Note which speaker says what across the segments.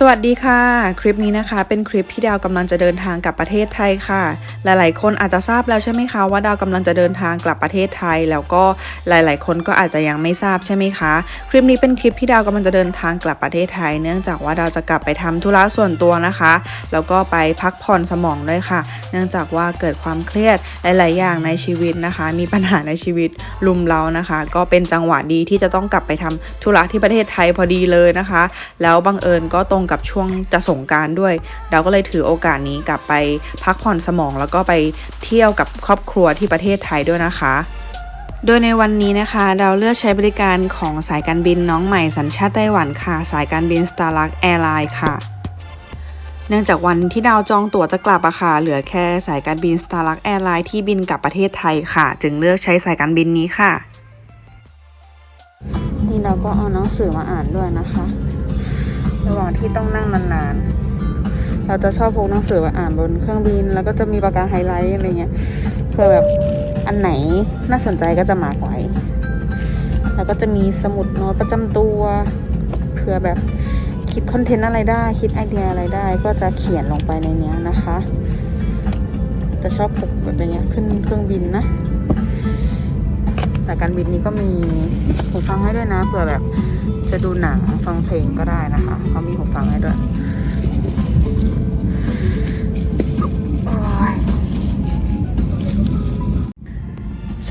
Speaker 1: สวัสดีค่ะ คลิปนี้นะคะ เป็นคลิปที่ดาวกำลังจะเดินทางกลับประเทศไทยค่ะ หลายๆ คนอาจจะทราบแล้วใช่ไหมคะว่าดาวกำลังจะเดินทางกลับประเทศไทย แล้วก็หลาย ๆ คนก็อาจจะยังไม่ทราบใช่ไหมคะ คลิปนี้เป็นคลิปที่ดาวกำลังจะเดินทางกลับประเทศไทย เนื่องจากว่าดาวจะกลับไปทำธุระส่วนตัวนะคะ แล้วก็ไปพักผ่อนสมองด้วยค่ะ เนื่องจากว่าเกิดความเครียดหลาย ๆ อย่างในชีวิตนะคะ มีปัญหาในชีวิตลุมเรานะคะ ก็เป็นจังหวะดีที่จะต้องกลับไปทำธุระที่ประเทศไทยพอดีเลยนะคะ แล้วบังเอิญก็ตรงกับช่วงจะสงการด้วย เราก็เลยถือโอกาสนี้กลับไปพักผ่อนสมอง แล้วก็ไปเที่ยวกับครอบครัวที่ประเทศไทยด้วยนะคะโดยในวันนี้นะคะเราเลือกใช้บริการของสายการบินน้องใหม่สัญชาติไต้หวันค่ะ สายการบิน Starlux Airline ค่ะ เนื่องจากวันที่ดาวจองตั๋วจะกลับอะค่ะเหลือแค่สายการบิน Starlux Airline ที่บินกลับประเทศไทยค่ะ จึงเลือกใช้สายการบินนี้ค่ะ นี่เราก็เอาหนังสือมาอ่านด้วยนะคะ ระหว่างที่ต้องนั่งนานๆ เราจะชอบพกหนังสือมาอ่านบนเครื่องบิน แล้วก็จะมีปากกาไฮไลท์อะไรเงี้ยเพื่อแบบอันไหนน่าสนใจก็จะมากไว้แล้วก็จะมีสมุดโน้ตประจำตัวเพื่อแบบคิดคอนเทนต์อะไรได้ คิดไอเดียอะไรได้ ก็จะเขียนลงไปในเนี้ยนะคะ จะชอบปกแบบอย่างเงี้ยขึ้นเครื่องบินนะแต่การบินนี้ก็มีหูฟังให้ด้วยนะเผื่อแบบ จะดูหนังฟังเพลงก็ได้นะคะเขามีหูฟังให้ด้วย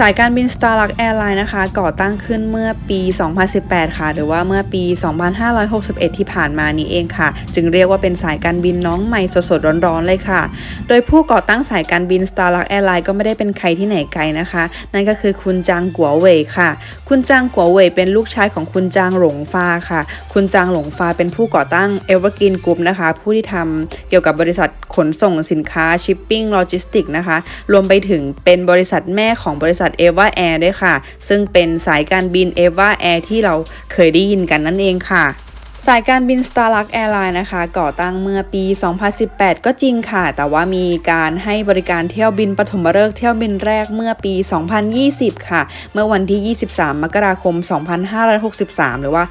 Speaker 1: สายการบิน Starlux Airline นะคะ ก่อตั้งขึ้นเมื่อปี 2018 ค่ะ หรือว่าเมื่อปี 2561 ที่ผ่านมานี้เองค่ะ จึงเรียกว่าเป็นสายการบินน้องใหม่สดๆ ร้อนๆ เลยค่ะ โดยผู้ก่อตั้งสายการบิน Starlux Airlines ก็ไม่ได้เป็นใครที่ไหนไกลนะคะ นั่นก็คือคุณจางกัวเว่ยค่ะ คุณจางกัวเว่ยเป็นลูกชายของคุณจางหลงฟาค่ะ คุณจางหลงฟาเป็นผู้ก่อตั้ง Evergreen Group นะคะ ผู้ที่ทำเกี่ยวกับบริษัทขนส่งสินค้า Shipping Logistics นะคะ รวมไปถึงเป็นบริษัทแม่ของบริษัท e v a Air ด้วยค่ะ ซึ่งเป็นสายการบิน e v a Air ที่เราเคยได้ยินกันนั่นเองค่ะ สายการบิน Starlux Airline นะคะ ก่อตั้งเมื่อปี 2018 ก็จริงค่ะ แต่ว่ามีการให้บริการเที่ยวบินปฐมฤกษ์เที่ยวบินแรกเมื่อปี 2020 ค่ะ เมื่อวันที่ 23 มกราคม 2563 หรือว่า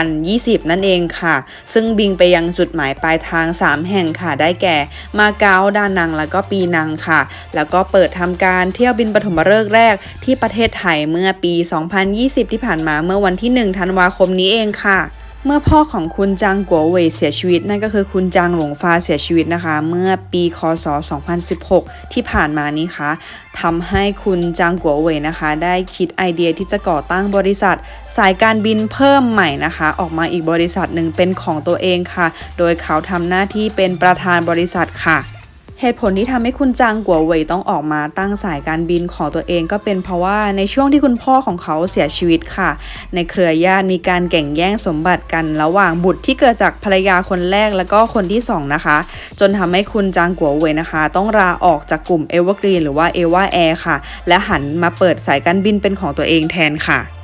Speaker 1: 2020 นั่นเองค่ะ ซึ่งบินไปยังจุดหมายปลายทาง 3 แห่งค่ะ ได้แก่ มาเก๊าดานัง แล้วก็ปีนังค่ะ แล้วก็เปิดทำการเที่ยวบินปฐมฤกษ์แรกที่ประเทศไทยเมื่อปี 2020 ที่ผ่านมาเมื่อวันที่ 1 ธันวาคมนี้เองค่ะ เมื่อพ่อของคุณจางกัวเว่ยเสียชีวิต นั่นก็คือคุณจางหลงฟ้าเสียชีวิตนะคะ เมื่อปีคศ 2016 ที่ผ่านมานี้ค่ะทำให้คุณจางกัวเว่ยนะคะ ได้คิดไอเดียที่จะก่อตั้งบริษัท สายการบินเพิ่มใหม่นะคะ ออกมาอีกบริษัทหนึ่งเป็นของตัวเองค่ะ โดยเขาทำหน้าที่เป็นประธานบริษัทค่ะ เหตุผลที่ทำให้คุณจางกัวเว่ยต้องออกมาตั้งสายการบินของตัวเองก็เป็นเพราะว่าในช่วงที่คุณพ่อของเขาเสียชีวิตค่ะ ในเครือญาติมีการแข่งแย่งสมบัติกันระหว่างบุตรที่เกิดจากภรรยาคนแรกแล้วก็คนที่สองนะคะ จนทำให้คุณจางกัวเว่ยนะคะ ต้องลาออกจากกลุ่มเอเวอร์กรีนหรือว่าเอวาแอร์ค่ะ และหันมาเปิดสายการบินเป็นของตัวเองแทนค่ะ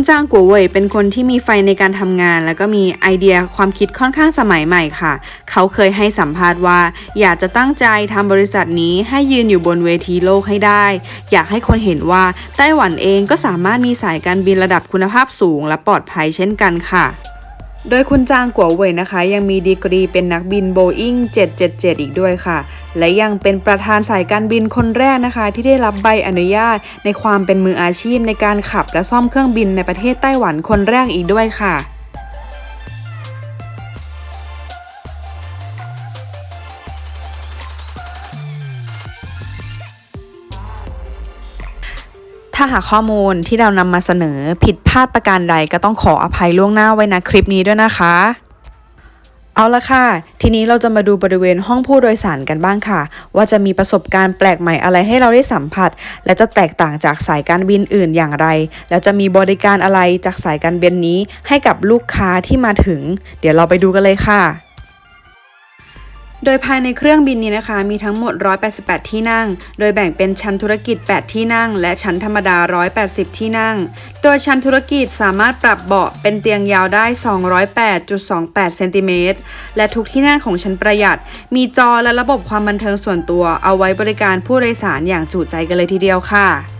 Speaker 1: คุณจางกัวเว่ยเป็นคนที่มีไฟในการทำงาน แล้วก็มีไอเดียความคิดค่อนข้างสมัยใหม่ค่ะ เขาเคยให้สัมภาษณ์ว่า อยากจะตั้งใจทำบริษัทนี้ให้ยืนอยู่บนเวทีโลกให้ได้ อยากให้คนเห็นว่าไต้หวันเองก็สามารถมีสายการบินระดับคุณภาพสูง และปลอดภัยเช่นกันค่ะ โดยคุณจางกัวเว่ยนะคะ ยังมีดีกรีเป็นนักบินโบอิ้ง777 อีกด้วยค่ะ และยังเป็นประธานสายการบินคนแรกนะคะ ที่ได้รับใบอนุญาตในความเป็นมืออาชีพในการขับและซ่อมเครื่องบินในประเทศไต้หวันคนแรกอีกด้วยค่ะ ถ้าหากข้อมูลที่เรานำมาเสนอผิดพลาดประการใดก็ต้องขออภัยล่วงหน้าไว้นะคลิปนี้ด้วยนะคะ เอาละค่ะ ทีนี้เราจะมาดูบริเวณห้องผู้โดยสารกันบ้างค่ะ ว่าจะมีประสบการณ์แปลกใหม่อะไรให้เราได้สัมผัส และจะแตกต่างจากสายการบินอื่นอย่างไร แล้วจะมีบริการอะไรจากสายการบินนี้ให้กับลูกค้าที่มาถึง เดี๋ยวเราไปดูกันเลยค่ะ โดยภายในเครื่องบินนี้นะคะ มีทั้งหมด 188 ที่นั่ง โดยแบ่งเป็นชั้นธุรกิจ 8 ที่นั่ง และชั้นธรรมดา 180 ที่นั่ง โดยชั้นธุรกิจสามารถปรับเบาะเป็นเตียงยาวได้ 208.28 เซนติเมตร และทุกที่นั่งของชั้นประหยัด มีจอและระบบความบันเทิงส่วนตัว เอาไว้บริการผู้โดยสารอย่างจุใจกันเลยทีเดียวค่ะ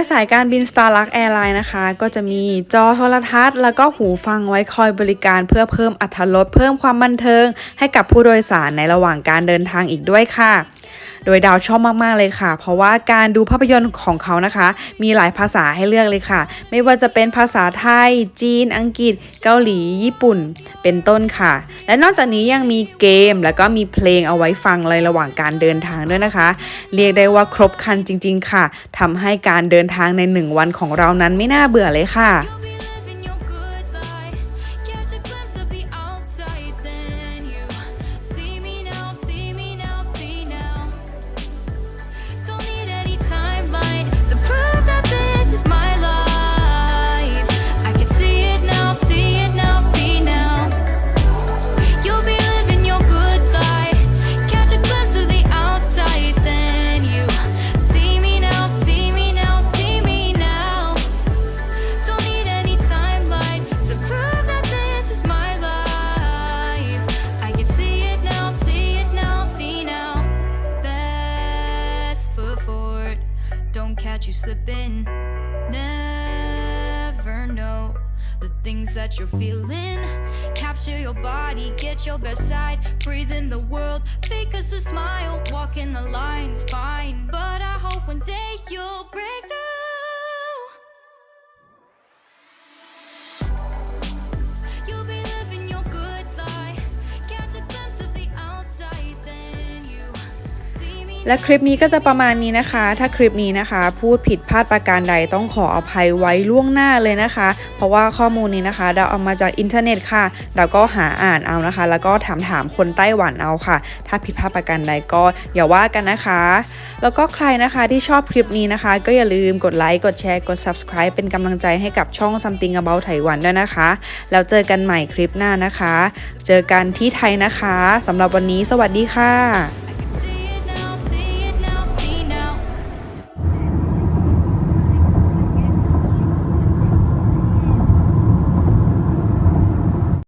Speaker 1: ยสายการบิน Starlux Airline นะคะ ก็จะมีจอโทรทัศน์ แล้วก็หูฟังไว้คอยบริการเพื่อเพิ่มอรรถรสเพิ่มความบันเทิง ให้กับผู้โดยสารในระหว่างการเดินทางอีกด้วยค่ะ โดยดาวชอบมาก ๆ เลยค่ะ เพราะว่าการดูภาพยนตร์ของเขานะคะ มีหลายภาษาให้เลือกเลยค่ะ ไม่ว่าจะเป็นภาษาไทย จีน อังกฤษ เกาหลี ญี่ปุ่น เป็นต้นค่ะ และนอกจากนี้ยังมีเกม แล้วก็มีเพลงเอาไว้ฟังในระหว่างการเดินทางด้วยนะคะ เรียกได้ว่าครบครันจริง ๆ ค่ะ ทำให้การเดินทางในหนึ่งวันของเรานั้นไม่น่าเบื่อเลยค่ะ
Speaker 2: Never know the things that you're feeling. Capture your body, get your best side. Breathe in the world, fake us a smile. Walking the lines, fine. But I hope one day you'll break.
Speaker 1: และคลิปนี้ก็จะประมาณนี้นะคะ ถ้าคลิปนี้นะคะ พูดผิดพลาดประการใดต้องขออภัยไว้ล่วงหน้าเลยนะคะ เพราะว่าข้อมูลนี้นะคะ เราเอามาจากอินเทอร์เน็ตค่ะ เราก็หาอ่านเอานะคะ แล้วก็ถามถามคนไต้หวันเอาค่ะ ถ้าผิดพลาดประการใดก็อย่าว่ากันนะคะ แล้วก็ใครนะคะที่ชอบคลิปนี้นะคะ ก็อย่าลืมกดไลค์ กดแชร์ กด subscribe เป็นกำลังใจให้กับช่อง something about ไต้หวันด้วยนะคะ แล้วเจอกันใหม่คลิปหน้านะคะ เจอกันที่ไทยนะคะสำหรับวันนี้สวัสดีค่ะ